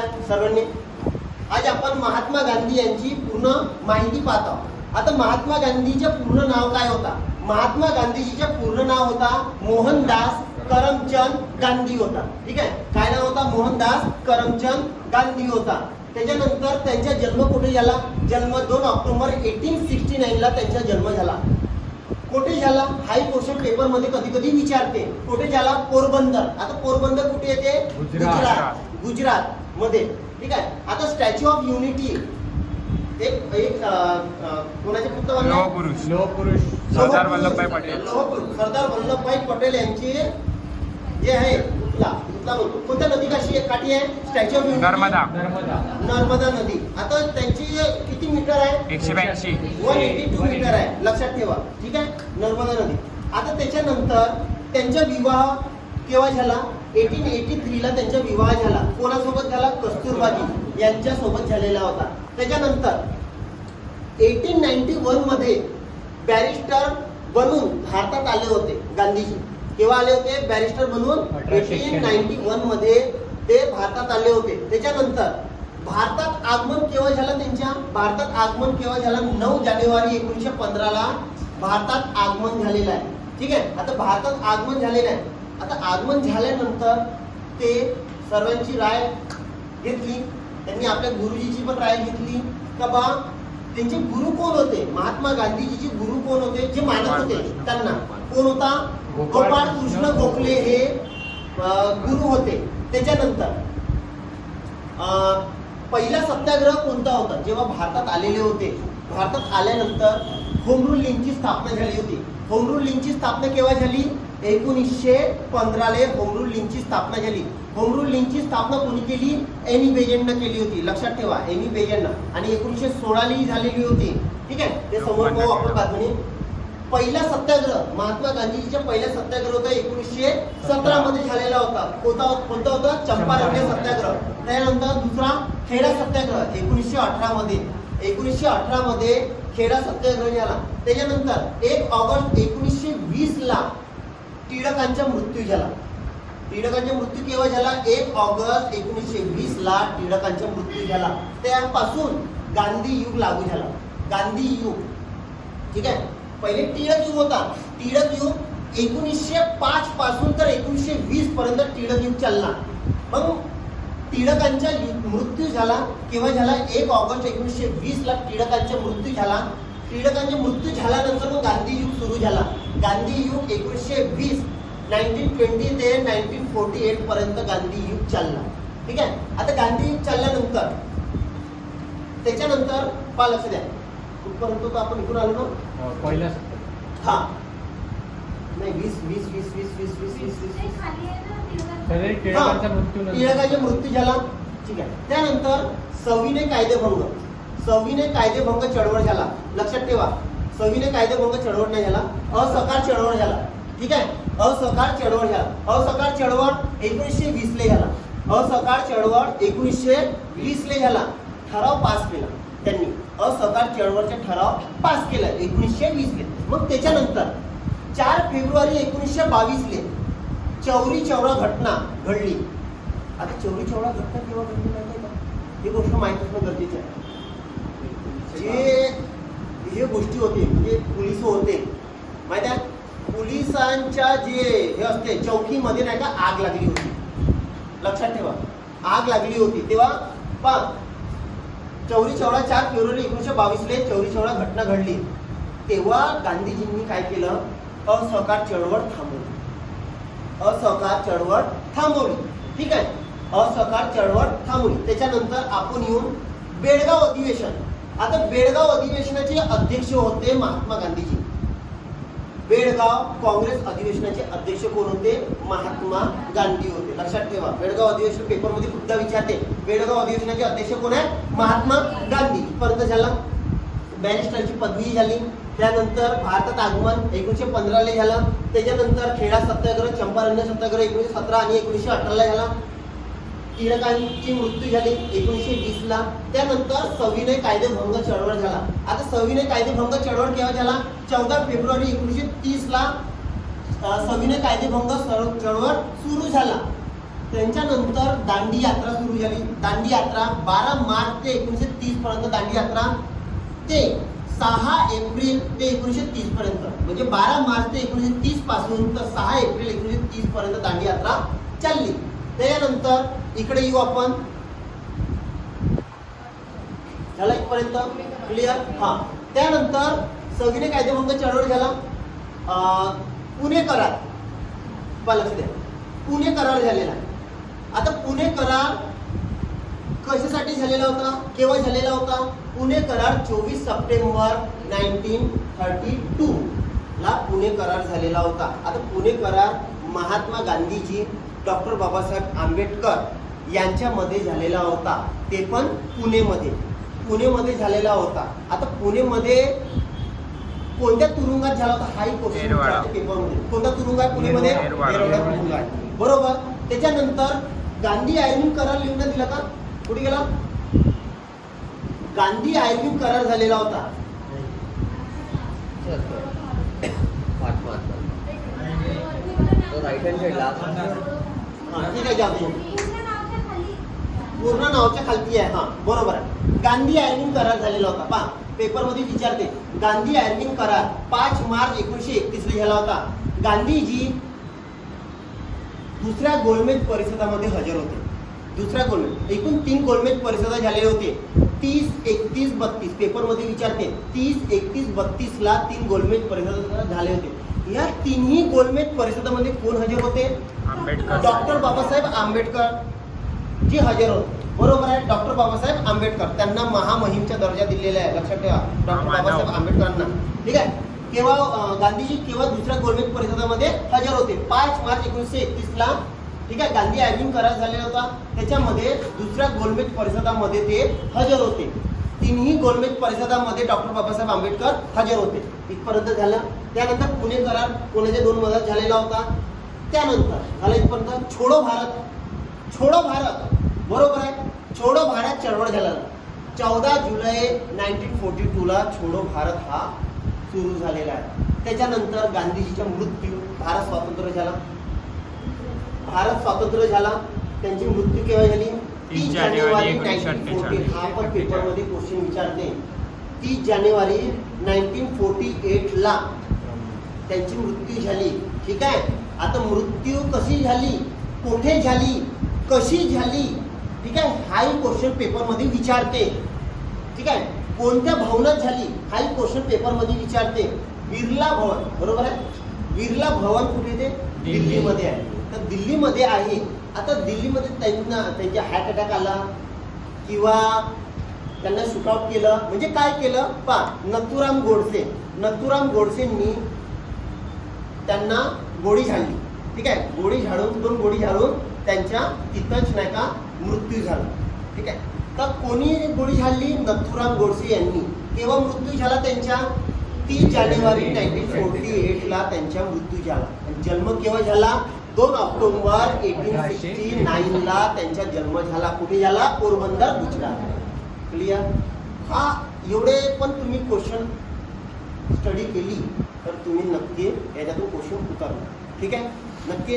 सर्वांनी. आज आपण महात्मा गांधी यांची पूर्ण माहिती पाहत. आहोत आता महात्मा गांधीचे पूर्ण नाव काय होता? महात्मा गांधीजीचे पूर्ण नाव होता मोहनदास करमचंद गांधी होता. ठीक आहे? काय नाव होता? मोहनदास करमचंद गांधी होता. त्याच्यानंतर त्यांचा जन्म कुठे झाला? जन्म दोन ऑक्टोबर एटीन सिक्स्टी नाईनला त्यांचा जन्म झाला. कुठे झाला? हाही क्वेश्चन पेपरमध्ये कधी कधी विचारते. कुठे झाला? पोरबंदर. आता पोरबंदर कुठे येते? गुजरात. गुजरात. मध्ये. ठीक आहे? आता स्टॅच्यू ऑफ युनिटी एक एक अं, अं, कोणाच्या पुस्तकात लोह पुरुष लोह पुरुष सरदार वल्लभभाई पटेल. लोहपुरुष. सरदार वल्लभभाई पटेल यांची जे आहे बोलतो कोणत्या नदी काशी आहे काठी आहे? Statue of unity Narmada. Narmada. Narmada नदी. आता त्यांची किती मीटर आहे? एकशे ब्याऐंशी. वन एटी टू मीटर आहे. लक्षात ठेवा. ठीक आहे? नर्मदा नदी. आता त्याच्यानंतर त्यांचा विवाह केव्हा झाला? एटीन एटी थ्रीला त्यांचा विवाह झाला. कोणासोबत झाला? कस्तुरबाजी यांच्या सोबत झालेला होता. त्याच्यानंतर एटीन नाईन्टी वनमध्ये बॅरिस्टर बनून भारतात आले होते गांधीजी. केव्हा आले होते? बॅरिस्टर बनून एटीन नाईन्टी वनमध्ये ते भारतात आले होते. त्याच्यानंतर भारतात आगमन केव्हा झालं त्यांच्या? भारतात आगमन केव्हा झालं? नऊ जानेवारी एकोणीसशे पंधराला भारतात आगमन झालेलं आहे. ठीक आहे? आता भारतात आगमन झालेलं आहे. आता आगमन झाल्यानंतर ते सर्वांची राय घेतली. त्यांनी आपल्या गुरुजीची पण राय घेतली. का बा त्यांचे गुरु कोण होते? महात्मा गांधीजीचे गुरु कोण होते? जे मानत होते त्यांना. कोण होता? गोपाळ कृष्ण गोखले हे गुरु होते. त्याच्यानंतर अं, पहिला सत्याग्रह कोणता होता? जेव्हा भारतात आलेले होते. भारतात आल्यानंतर होम रूल लीगची स्थापना झाली होती. होम रूल लीगची स्थापना केव्हा झाली? एकोणीसशे पंधराले होम रूल लीगची स्थापना झाली होम रूल लीगची स्थापना कोणी केली? एनी बेजंटनं केली होती. लक्षात ठेवा एनी बेजंटनं आणि एकोणीसशे सोळाली झालेली होती. ठीक आहे? ते समोर पाहू आपण बातमी. पहिला सत्याग्रह महात्मा गांधीजीचा पहिला सत्याग्रह होता एकोणीसशे सतरा मध्ये झालेला होता. कोणता कोणता होता? चंपारण्य सत्याग्रह. त्यानंतर दुसरा खेडा सत्याग्रह एकोणीसशे अठरा मध्ये एकोणीसशे अठरा मध्ये खेडा सत्याग्रह झाला त्याच्यानंतर एक ऑगस्ट एकोणीसशे वीस ला टिळकांचा मृत्यू झाला. टिळकांचा मृत्यू केव्हा झाला? एक ऑगस्ट एकोणीसशे वीस ला टिळकांचा मृत्यू झाला. त्यापासून गांधी युग लागू झाला. गांधी युग. ठीक आहे? पहिले टिळक युग होता. टिळक युग एकोणीसशे पाच पासून तर एकोणीसशे वीस पर्यंत टिळक युग चालला. मग टिळकांचा मृत्यू झाला. केव्हा झाला? एक ऑगस्ट एकोणीसशे वीस ला टिळकांचा मृत्यू झाला. टिळकांचा मृत्यू झाल्यानंतर मग गांधी युग सुरू झाला. गांधी युग एकोणीसशे वीस नाईन्टीन ट्वेंटी ते नाईन्टीन फोर्टी एट पर्यंत गांधी युग चालला. ठीक आहे? आता गांधी युग चालल्यानंतर त्याच्यानंतर पहा लक्ष द्या. कुठपर्यंत होतो आपण इकडून आलो ना अं, पहिला सत्याग्रह. हा. नाही वीस वीस वीस वीस वीस वीस वीस वीस वीस. टिळकाचा मृत्यू झाला. ठीक आहे. त्यानंतर सविनय कायदेभंग. सविनय कायदेभंग चळवळ झाला. लक्षात ठेवा सविनय कायदेभंग चळवळ नाही झाला. असकार चळवळ झाला. ठीक आहे? असकार चळवळ झाला. असकार चळवळ एकोणीसशे वीस ले झाला. असकार चळवळ एकोणीसशे वीस ले झाला. ठराव पास केला त्यांनी. असकार चळवळचा ठराव पास केला. एकोणीसशे वीस ले. मग त्याच्यानंतर चार फेब्रुवारी एकोणीसशे बावीस ले चौरी चौरा घटना घडली. आता चौरी चौरा घटना केव्हा घडली माहिती का? ही गोष्ट माहीत असणं गरजेचं आहे. हे गोष्टी होते म्हणजे पोलीस होते. माहिती आहे? पोलिसांच्या जे हे असते चौकीमध्ये नाही का आग लागली होती. लक्षात ठेवा. आग लागली होती. तेव्हा पा चौरी चौरा चार फेब्रुवारी एकोणीसशे बावीसले चौरी चौरा घटना घडली. तेव्हा गांधीजींनी काय केलं? असहकार चळवळ थांबवली. असहकार चळवळ थांबवली. ठीक आहे? असहकार चळवळ थांबवली. त्याच्यानंतर आपण येऊन बेळगाव अधिवेशन. आता बेळगाव अधिवेशनाचे अध्यक्ष होते महात्मा गांधीजी. बेळगाव काँग्रेस अधिवेशनाचे अध्यक्ष कोण होते? महात्मा गांधी होते. लक्षात ठेवा बेळगाव अधिवेशन पेपरमध्ये सुद्धा विचारते बेळगाव अधिवेशनाचे अध्यक्ष कोण आहे? महात्मा गांधी. पर्यंत झाला बॅरिस्टरची पदवी झाली त्यानंतर भारतात आगमन एकोणीसशे पंधराला झालं त्याच्यानंतर खेडा सत्याग्रह चंपारण्य सत्याग्रह एकोणीसशे सतरा आणि एकोणीसशे अठराला झाला टिळकांची मृत्यू झाली एकोणीसशे वीस ला. त्यानंतर सविनय कायदेभंग चळवळ झाला. आता सविनय कायदेभंग चळवळ केव्हा झाला? चौदा फेब्रुवारी एकोणीसशे तीस ला सविनय कायदेभंग चळवळ सुरू झाला. त्यांच्यानंतर दांडी यात्रा सुरू झाली. दांडी यात्रा बारा मार्च ते एकोणीसशे तीस पर्यंत दांडी यात्रा. ते सहा एप्रिल ते एकोणीसशे तीस पर्यंत. म्हणजे बारा मार्च ते एकोणीसशे तीसपासून तर सहा एप्रिल एकोणीसशे तीस पर्यंत दांडी यात्रा चालली. त्यानंतर इकडे येऊ आपण. झाला इथपर्यंत? क्लिअर हा. त्यानंतर सविनय कायदेभंग चळवळ झाला पुणे करार. लक्ष द्या. पुणे करार झालेला आहे. आता पुणे करार कशासाठी झालेला होता? केव्हा झालेला होता? पुणे करार चोवीस सप्टेंबर नाईन्टीन थर्टी टू ला पुणे करार झालेला होता. आता पुणे करार महात्मा गांधीजी डॉक्टर बाबासाहेब आंबेडकर यांच्यामध्ये झालेला होता. ते पण पुणेमध्ये. पुणेमध्ये झालेला होता. आता पुणेमध्ये कोणत्या तुरुंगात झाला होता हाही क्वेश्चन पेपरमध्ये. कोणता तुरुंग आहे पुणेमध्ये? तुरुंग आहे बरोबर. त्याच्यानंतर गांधी आयर्विन करार लिहून दिला का? कुठे गेला? गांधी आयर्विन करार झालेला होता. राईट हँड साईडला ठीक आहे जाऊ पूर्ण नावाच्या खालती आहे हा बरोबर आहे. गांधी आयर्विन करार झालेला होता पहा पेपरमध्ये विचारते. गांधी आयर्विन करार पाच मार्च एकोणीसशे एकतीस ला झाला होता. गांधीजी दुसऱ्या गोलमेज परिषदामध्ये हजर होते. दुसऱ्या गोलमेज एकूण तीन गोलमेज परिषदा झालेले होते. तीस एकतीस बत्तीस पेपरमध्ये विचारते. तीस एकतीस बत्तीस ला तीन गोलमेज परिषदा झाले होते. या तिन्ही गोलमेज परिषदामध्ये कोण हजर होते? आंबेडकर. डॉक्टर बाबासाहेब आंबेडकर. जी हजर होते बरोबर आहे डॉक्टर बाबासाहेब आंबेडकर. त्यांना महामहिमचा दर्जा दिलेला आहे. लक्षात ठेवा डॉक्टर. बाबासाहेब आंबेडकरांना. ठीक आहे? केव्हा गांधीजी केव्हा दुसऱ्या गोलमेज परिषदामध्ये हजर होते? पाच मार्च एकोणीसशे एकतीस ला ठीक आहे? गांधी आयर्विन करार झालेला होता. त्याच्यामध्ये दुसऱ्या गोलमेज परिषदामध्ये ते हजर होते. तिन्ही गोलमेज परिषदामध्ये डॉक्टर बाबासाहेब आंबेडकर हजर होते. इथपर्यंत झालं. त्यानंतर पुणे करार पुण्याच्या दोन मधात झालेला होता. त्यानंतर झालं इथपर्यंत छोडो भारत. छोडो भारत बरोबर आहे? छोडो भारत चळवळ झाला. चौदा जुलै नाईन्टीन फोर्टी टूला छोडो भारत हा सुरू झालेला आहे. त्याच्यानंतर गांधीजीचा मृत्यू भारत स्वातंत्र्य झाला. भारत स्वातंत्र्य झाला. त्यांची मृत्यू केव्हा झाली? तीस जानेवारी 1940 हा पण. पेपरमध्ये क्वेश्चन विचारते. तीस जानेवारी नाईन्टीन फोर्टी एट ला त्यांची मृत्यू झाली. ठीक आहे? आता मृत्यू कशी झाली? कुठे झाली? कशी झाली? ठीक आहे? हाही क्वेश्चन पेपरमध्ये विचारते. ठीक आहे? कोणत्या भवनात झाली? हाही क्वेश्चन पेपरमध्ये विचारते. बिर्ला भवन बरोबर आहे? बिर्ला भवन कुठे ते? दिल्ली. दिल्लीमध्ये आहे. तर दिल्लीमध्ये आहे. आता दिल्लीमध्ये त्यांना त्यांच्या हार्ट अटॅक आला. किंवा त्यांना शूटआउट केलं. म्हणजे काय केलं? पा नथुराम गोडसे. नथुराम गोडसेंनी त्यांना गोळी झाडली ठीक आहे? गोळी झाडून दोन गोळी झाडून त्यांच्या तिथंच नाही का मृत्यू झाला. ठीक आहे? तर कोणी गोळी झाडली नथुराम गोडसे यांनी. केव्हा मृत्यू झाला त्यांच्या? तीस जानेवारी नाईन्टीन फोर्टी एटला त्यांच्या मृत्यू झाला. जन्म केव्हा झाला? दोन ऑक्टोबर एटीन सिक्स्टी नाईनला त्यांचा जन्म झाला. कुठे झाला? पोरबंदर गुजरात. क्लिअर हा एवढे पण तुम्ही क्वेश्चन स्टडी केली. तर तुम्ही नक्की याच्यातून क्वेश्चन उतरणार ठीक आहे? नक्की?